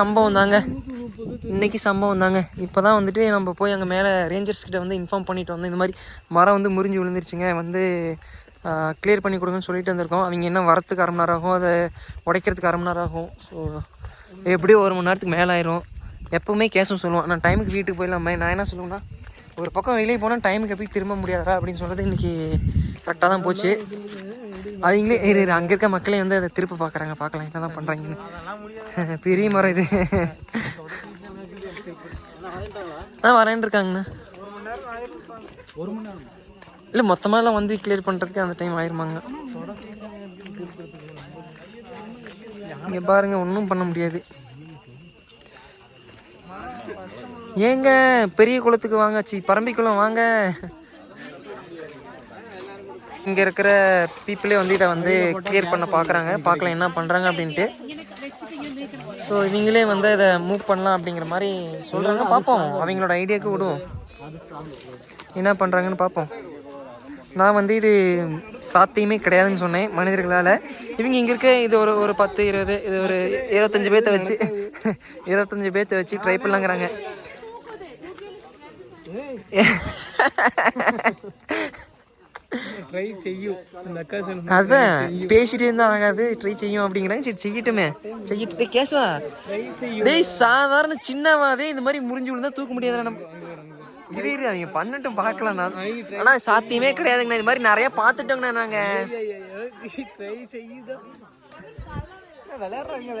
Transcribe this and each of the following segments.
சம்பவம் தாங்க. இன்னைக்கு சம்பவம் தாங்க. இப்போ தான் வந்துட்டு நம்ம போய் அங்கே மேலே ரேஞ்சர்ஸ் கிட்ட வந்து இன்ஃபார்ம் பண்ணிட்டு வந்தோம். இந்த மாதிரி மரம் வந்து முறிஞ்சு விழுந்துருச்சுங்க. வந்து கிளியர் பண்ணி கொடுங்கன்னு சொல்லிட்டு வந்திருக்கோம். அவங்க என்ன வரத்துக்கு அரை மணி நேரம் ஆகும் அதை உடைக்கிறதுக்கு அரை மணி நேரம் ஆகும் ஸோ எப்படியும் ஒரு மணி நேரத்துக்கு மேலே ஆயிரும். எப்போவுமே கேஸும் சொல்லுவோம் நான் டைமுக்கு வீட்டுக்கு போயிடலாமே. நான் என்ன சொல்லுவேன்னா ஒரு பக்கம் வெளியே போனால் டைமுக்கு எப்படி திரும்ப முடியாதா அப்படின்னு சொல்கிறது இன்றைக்கி கரெக்டாக தான் போச்சு. அவங்களே இரு இரு, அங்கே இருக்க மக்களே வந்து அதை திருப்பி பார்க்குறாங்க. பார்க்கலாம் என்ன தான் பண்ணுறாங்கன்னு பெரிய மரம் இது. ஆ வரேன் இருக்காங்கண்ணா. இல்லை மொத்தமாகலாம் வந்து கிளியர் பண்ணுறதுக்கு அந்த டைம் ஆயிருமாங்க. இங்கே பாருங்க ஒன்றும் பண்ண முடியாது. ஏங்க பெரிய குளத்துக்கு வாங்க சி பரம்பிக்குளம் வாங்க. இங்கே இருக்கிற பீப்புளே வந்து இதை வந்து கிளியர் பண்ண பார்க்குறாங்க பார்க்கலாம் என்ன பண்ணுறாங்க அப்படின்ட்டு. ஸோ இவங்களே வந்து இதை மூவ் பண்ணலாம் அப்படிங்கிற மாதிரி சொல்கிறாங்க பார்ப்போம். அவங்களோட ஐடியாவுக்கு விடுவோம். என்ன பண்ணுறாங்கன்னு பார்ப்போம். நான் வந்து இது சாத்தியமே கிடையாதுன்னு சொன்னேன் மனிதர்களால். இவங்க இங்கே இருக்க இது ஒரு ஒரு பத்து இருபது இது ஒரு இருபத்தஞ்சி பேர்த்த வச்சு இருபத்தஞ்சி பேர்த்த வச்சு ட்ரை பண்ணலாங்கிறாங்க. ட்ரை செய்யும் அந்த அக்கா அதான். பேசிட்டே இருந்தா ஆகாது. ட்ரை செய்யும் அப்படிங்கிறாங்க. சரி செய்யட்டுமே. செய்யட்டு. கேசவா டேய் சாதாரண சின்னவாதே இந்த மாதிரி முறிஞ்சு விழுந்தா தூக்க முடியாது நம்ம. இரு அவங்க பண்ணட்டும் பார்க்கலாம் நான். ஆனா சாத்தியமே கிடையாதுங்கண்ணா. இது மாதிரி நிறைய பார்த்துட்டோங்கண்ணா நாங்க. ட்ரை செய்யுதான் விளையாடுறாங்க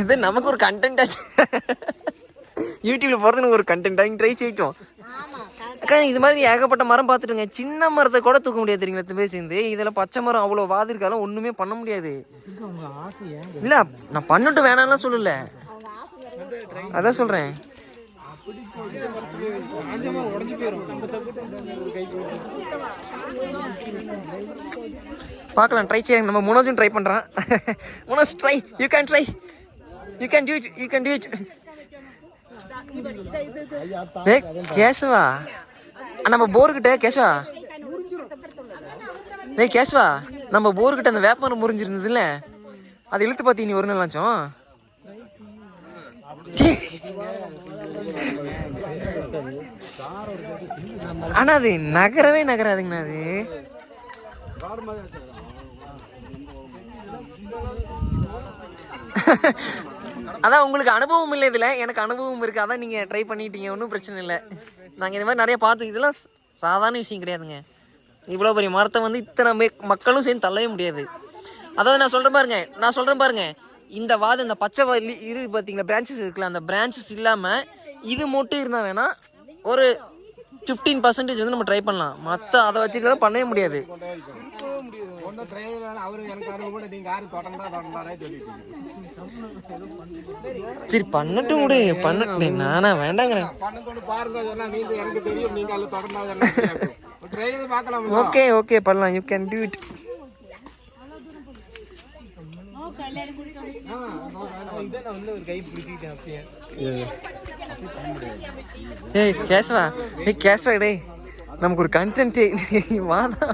இது நமக்கு ஒரு கண்டென்ட் ஆச்சு. யூடியூப்ல போறது ஒரு கண்டென்ட் அவங்க ட்ரை செய்யட்டும். அக்கா இது மாதிரி ஏகப்பட்ட மரம் பார்த்துட்டுங்க. சின்ன மரத்தை கூட தூக்க முடியாது தெரியுங்களா பேர் சேர்ந்து? இதில் பச்சை மரம் அவ்வளோ வாது இருக்காலும் ஒன்றுமே பண்ண முடியாது. இல்லை நான் பண்ணட்டும் வேணாம்லாம் சொல்லல. அதான் சொல்கிறேன் பார்க்கலாம் ட்ரை செய்யறேன். நம்ம முனோஜும் ட்ரை பண்ணுறான் Manoj try you can try you can do it you can do it ஏ கேசவா? நம்ம போர்கிட்ட கேஷவா? ஏய் கேஷ்வா நம்ம போர்கிட்ட அந்த வேப்பமரம் முறிஞ்சிருந்ததுல அது இழுத்து பார்த்தி நீ ஒரு நாள் ஆச்சும் ஆனா அது நகரவே நகராதுங்கண்ணா அது. அதான் உங்களுக்கு அனுபவம் இல்லை இதில். எனக்கு அனுபவம் இருக்குது அதான் நீங்கள் ட்ரை பண்ணிட்டீங்க. ஒன்றும் பிரச்சனை இல்லை. நாங்கள் இந்த மாதிரி நிறைய பார்த்து இதெல்லாம் சாதாரண விஷயம் கிடையாதுங்க. இவ்வளோ பெரிய மரத்தை வந்து இத்தனை மே- மக்களும் சேர்ந்து தள்ளவே முடியாது. அதாவது நான் சொல்கிறேன் பாருங்க நான் சொல்கிறேன் பாருங்க. இந்த வாது இந்த பச்சை வலி இது பார்த்தீங்களா பிரான்ச்சஸ் இருக்குல்ல அந்த பிரான்ச்சஸ் இல்லாமல் இது மட்டும் இருந்தால் வேணால் ஒரு ஃபிஃப்டீன் பர்சன்டேஜ் வந்து நம்ம ட்ரை பண்ணலாம். மற்ற அதை வச்சுக்கலாம் பண்ணவே முடியாது. ஒன்றும் டிரைவர் அவரு எனக்கு அருள் கூட நீங்க யாரும் தொடர்ந்தா தொடர்ந்தாரே சொல்லிட்டு சரி பண்ணட்டும் விடு பண்ண நானா வேண்டாங்கிறேன் பண்ணத்தோடு பாருங்க சொன்னா நீங்க எனக்கு தெரியும் நீங்க அதில் தொடர்ந்தா டிரைவர் பார்க்கலாம் ஓகே ஓகே பண்ணலாம் யூ கேன் டூ இட் இதை நான் வந்து ஒரு கை பிடிச்சிக்கிட்டேன் அப்பயே ஏய் கேசவா ஏய் கேசவா டேய் நமக்கு ஒரு கண்டென்ட்டே வாதா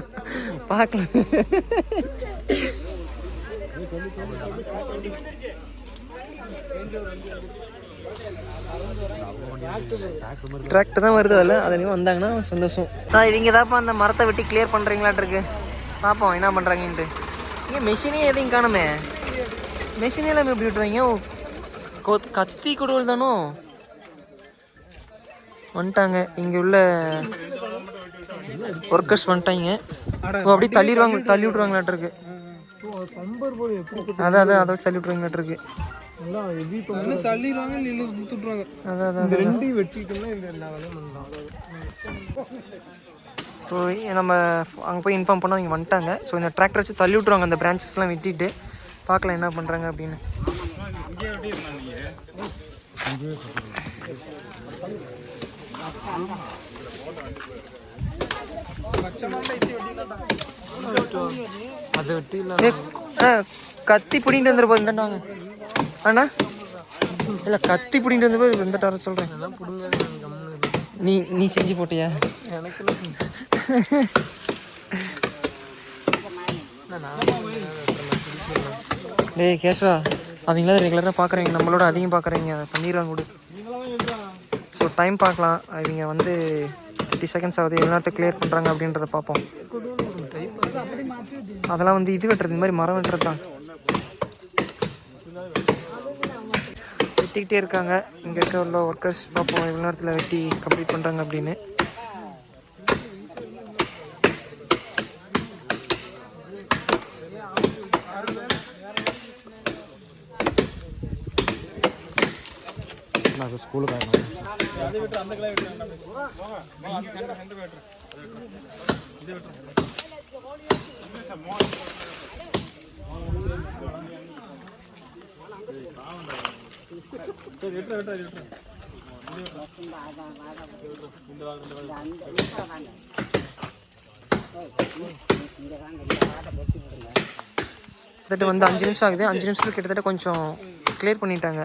பார்க்கலாம். டிராக்டர் தான் வருது அதில். அதுலேயும் வந்தாங்கன்னா சந்தோஷம். ஆ இவங்க தான்ப்பா அந்த மரத்தை வெட்டி கிளியர் பண்ணுறீங்களாட்டிருக்கு பார்ப்போம் என்ன பண்ணுறாங்கன்ட்டு ஏன் மிஷினே எதையும் காணுமே. மிஷினே எல்லாமே எப்படி விட்டுருவீங்க கத்தி கொடுவல் தானோ? வந்துட்டாங்க. இங்கே உள்ள ஒர்க்கர்ஸ் வந்துட்டாங்க. ஓ அப்படியே தள்ளிடுவாங்க தள்ளி விட்ருவாங்களாட்டிருக்கு பம்பர் போய் எப்படி அதான் அதான் அதை தள்ளி விட்ருவாங்களாட்டிருக்கு ஸோ நம்ம அங்கே போய் இன்ஃபார்ம் பண்ண அவங்க வந்துட்டாங்க. ஸோ இந்த டிராக்டர் வச்சு தள்ளி விட்ருவாங்க அந்த பிரான்ச்சஸ்லாம் வெட்டிட்டு. பார்க்கலாம் என்ன பண்ணுறாங்க அப்படின்னு. கத்தி பிடிங்கிட்டு வந்துருப்போம் இந்தாண்டாங்க அண்ணா? இல்லை கத்தி பிடிங்கிட்டு வந்து இந்த டார சொல்கிறேன் நீ நீ செஞ்சு போட்டியா? எனக்கு டேய் கேஷ்வா அவங்கள ரெகுலராக பார்க்குறீங்க நம்மளோட அதிகம் பார்க்குறீங்க அதை பண்ணிடுவாங்க கூட. ஸோ டைம் பார்க்கலாம். அவங்க வந்து தேர்ட்டி செகண்ட்ஸ் ஆகுது எவ்வளோ நேரத்தை கிளியர் பண்ணுறாங்க அப்படின்றத பார்ப்போம். அதெல்லாம் வந்து இது வெட்டுறது இந்த மாதிரி மரம் வெட்டுறது தான். வெட்டிக்கிட்டே இருக்காங்க. இங்கே இருக்க உள்ள ஒர்க்கர்ஸ் பார்ப்போம் எவ்வளோ நேரத்தில் வெட்டி கம்ப்ளீட் பண்ணுறாங்க அப்படின்னு. நான் ஸ்கூலுக்கு கிட்டத்தட்ட வந்து அஞ்சு நிமிஷம் ஆகுது. அஞ்சு நிமிஷத்தில் கிட்டத்தட்ட கொஞ்சம் கிளியர் பண்ணிட்டாங்க.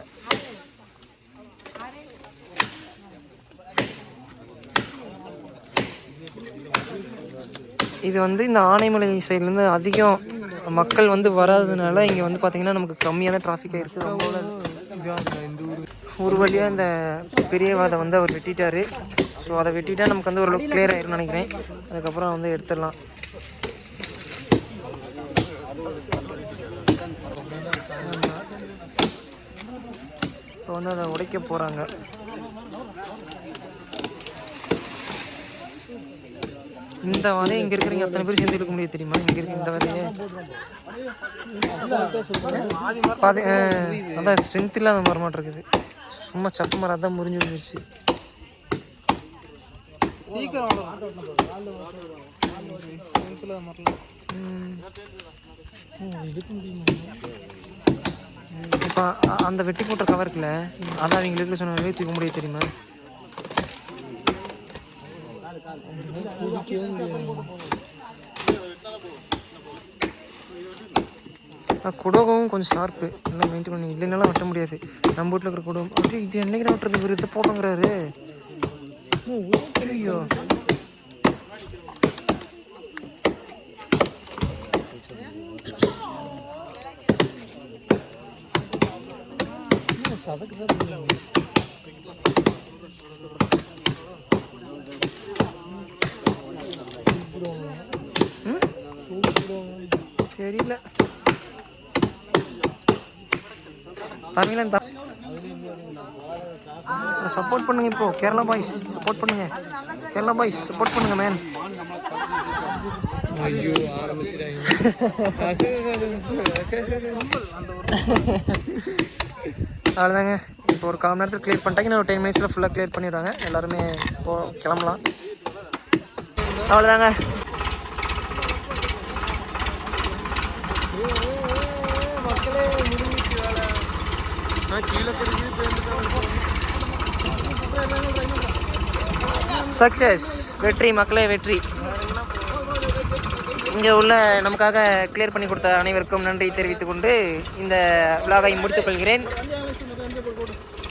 இது வந்து இந்த ஆனைமலை சைட்லேருந்து அதிகம் மக்கள் வந்து வராததுனால இங்கே வந்து பார்த்தீங்கன்னா நமக்கு கம்மியான டிராஃபிக்காக இருக்குது ரொம்ப ஒரு வழியாக இந்த பெரியவாதை வந்து அவர் வெட்டிட்டார். ஸோ அதை வெட்டிட்டா நமக்கு வந்து ஓரளவுக்கு கிளியர் ஆயிரும்னு நினைக்கிறேன். அதுக்கப்புறம் வந்து எடுத்துடலாம். இப்போ வந்து அதை உடைக்க போகிறாங்க இந்த வாதையை இங்கே இருக்கிறீங்க? அத்தனை பேர் சேர்ந்து எடுக்க முடியாது தெரியுமா? இங்கே இருக்க இந்த வரையே பாதி அதான் ஸ்ட்ரென்த் இல்லாத மரமாட்டம் இருக்குது சும்மா சப்பு மரம் அதான் முறிஞ்சு போயிடுச்சு சீக்கிரம் இப்போ அந்த வெட்டி போட்ட கவருக்குல அதான் அவங்களுக்கு சொன்ன தூக்க முடியாது தெரியுமா? குடகம் கொஞ்சம் ஷார்ப்பு நல்லா மெயின்டைன் பண்ணி இல்லைனாலும் வெட்ட முடியாது. நம்ம வீட்டில் இருக்கிற குடோகம். அப்படி இது என்னைக்கு வெட்டுறது? இவர் இதை போட்டோங்கிறாரு ஐயோ சதக்கு சதக்கு தெரியல. தமிழன் சப்போர்ட் பண்ணுங்க இப்போ. கேரளா பாய்ஸ் சப்போர்ட் பண்ணுங்க. கேரளா பாய்ஸ் சப்போர்ட் பண்ணுங்க மேன் ஐயோ அவ்வளோதாங்க இப்போ ஒரு கால் மணி நேரத்தில் கிளியர் பண்ணிட்டாங்க இன்னும் ஒரு டென் மினிட்ஸில் ஃபுல்லாக கிளியர் பண்ணிடுவாங்க. எல்லாருமே போ கிளம்பலாம். அவ்வளோதாங்க சக்ஸஸ் வெற்றி மக்களே வெற்றி. இங்கே உள்ள நமக்காக கிளியர் பண்ணி கொடுத்த அனைவருக்கும் நன்றி தெரிவித்துக் கொண்டு இந்த விழாவை முடித்துக் கொள்கிறேன்.